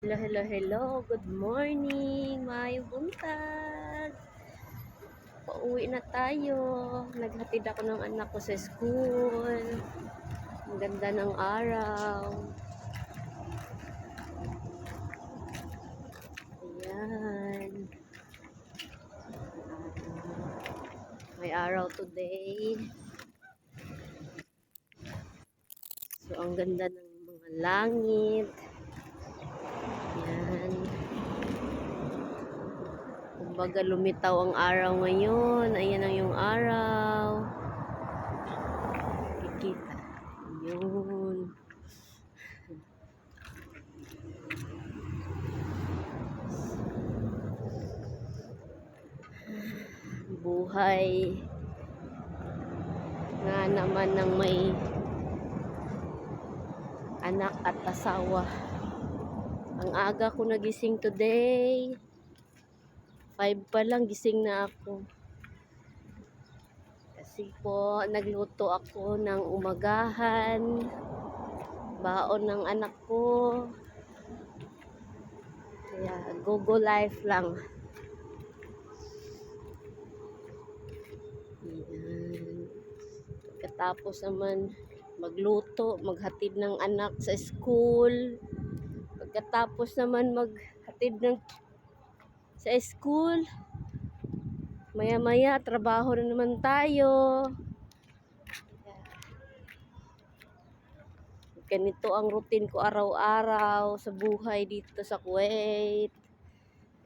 Hello, hello, hello. Good morning. Mayong buntag. Pauwi na tayo. Naghatid ako ng anak ko sa school. Ang ganda ng araw. Ayan. May araw today. So, ang ganda ng mga langit. Kumbaga lumitaw ang araw ngayon. Ayan ang yung araw. Kikita. Yun. Buhay. Nga naman ng may anak at asawa. Ang aga ko nagising today. 5 pa lang gising na ako. Kasi po, nagluto ako ng umagahan. Baon ng anak ko. Kaya, go-go life lang. Yan. Pagkatapos naman, magluto, maghatid ng anak sa school. Pagkatapos naman maghatid ng sa school, maya-maya trabaho na naman tayo. Ganito ang routine ko araw-araw sa buhay dito sa Kuwait.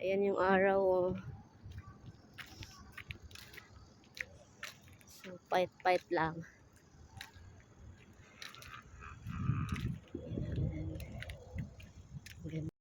Ayan yung araw. Oh. So, fight-fight lang.